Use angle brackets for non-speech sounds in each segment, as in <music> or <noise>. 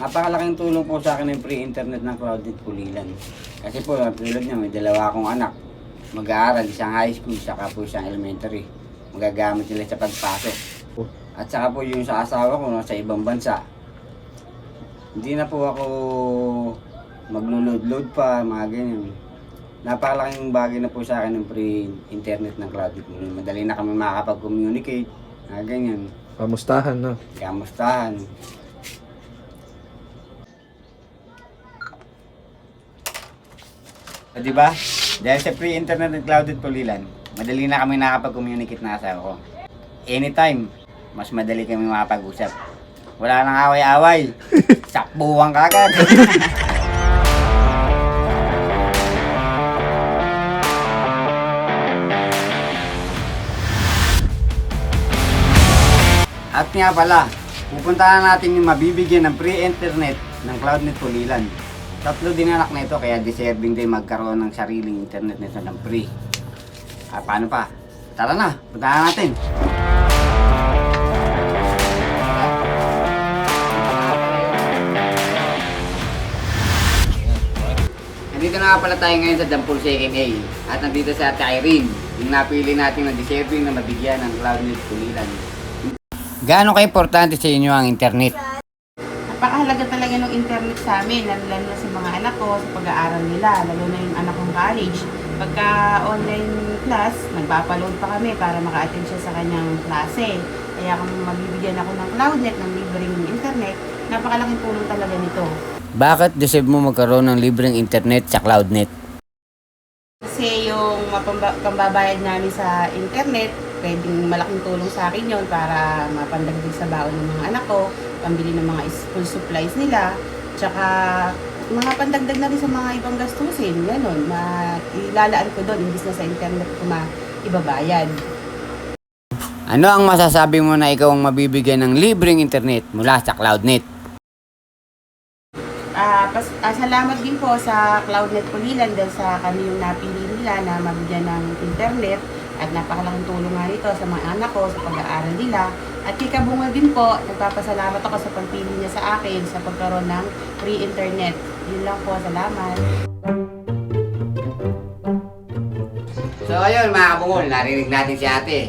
Napakalaking tulong po sa akin ng free internet ng Cloudit Pulilan. Kasi po, tulad niya, may dalawa akong anak. Mag-aaral, isang high school, saka po isang elementary. Magagamit nila sa pagpasok. At saka po yung sa asawa ko, nasa ibang bansa. Hindi na po ako maglulod-load pa, mga ganyan. Napakalaking bagay na po sa akin ng free internet ng Cloudit Pulilan. Madali na kami makakapag-communicate, mga ganyan. Pamustahan, no? Kamustahan. O, di ba? Dahil sa free internet at clouded pulilan, madali na kami nakapag-communicate na asawa ko. Anytime, mas madali kami makapag-usap. Wala nang away-away. <laughs> Sakbuhan ka agad. <laughs> At nga pala, pupuntahan natin yung mabibigyan ng free internet ng CloudNet Pulilan. Tatlo din anak na kaya deserving din magkaroon ng sariling internet nito ng free. Ah, paano pa? Tara na, puntahan natin. Nandito na nga pala tayo ngayon sa Dampol Second A at nandito sa Irene, yung napili natin na deserving na mabigyan ng CloudNet Pulilan. Gaano ka-importante sa inyo ang internet? Napakahalaga talaga ng internet sa amin, lalo, lalo na sa mga anak ko, sa pag-aaral nila, lalo na yung anak kong college. Pagka online class, nagpapaload pa kami para maka-attend siya sa kanyang klase. Kaya kung mabibigyan ako ng Cloudnet, ng libreng internet, napakalaking tulong talaga nito. Bakit deserve mo magkaroon ng libreng internet sa CloudNet? Kasi yung pambabayad namin sa internet, pwedeng malaking tulong sa akin yon para mapandagdag sa baon ng mga anak ko, pambili ng mga school supplies nila, tsaka mga pandagdag na rin sa mga ibang gastusin, ganun, ilalaan ko doon, imbis na sa internet ko ma ibabayad. Ano ang masasabi mo na ikaw ang mabibigyan ng libreng internet mula sa CloudNet? Ah, pas, ah, salamat din po sa Cloudnet Pulilan dahil sa kami napili nila na mabigyan ng internet at napakalaking tulong nga nito sa mga anak ko sa pag-aaral nila. At kay din po, nagpapasalamat ako sa pagpili niya sa akin sa pagkaroon ng free internet. Yun lang po, salamat. So ayun mga kabungol, narinig natin si ate,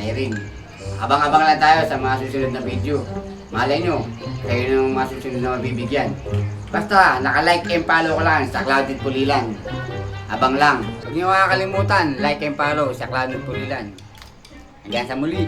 Irene. Abang-abang lang tayo sa mga susunod na video. Malay nyo, kayo ng mga susunod na mabibigyan. Basta, naka-like and follow ko lang sa Clouded Pulilan. Abang lang. Huwag niyo makakalimutan, like and follow sa Clouded Pulilan. Hanggang sa muli.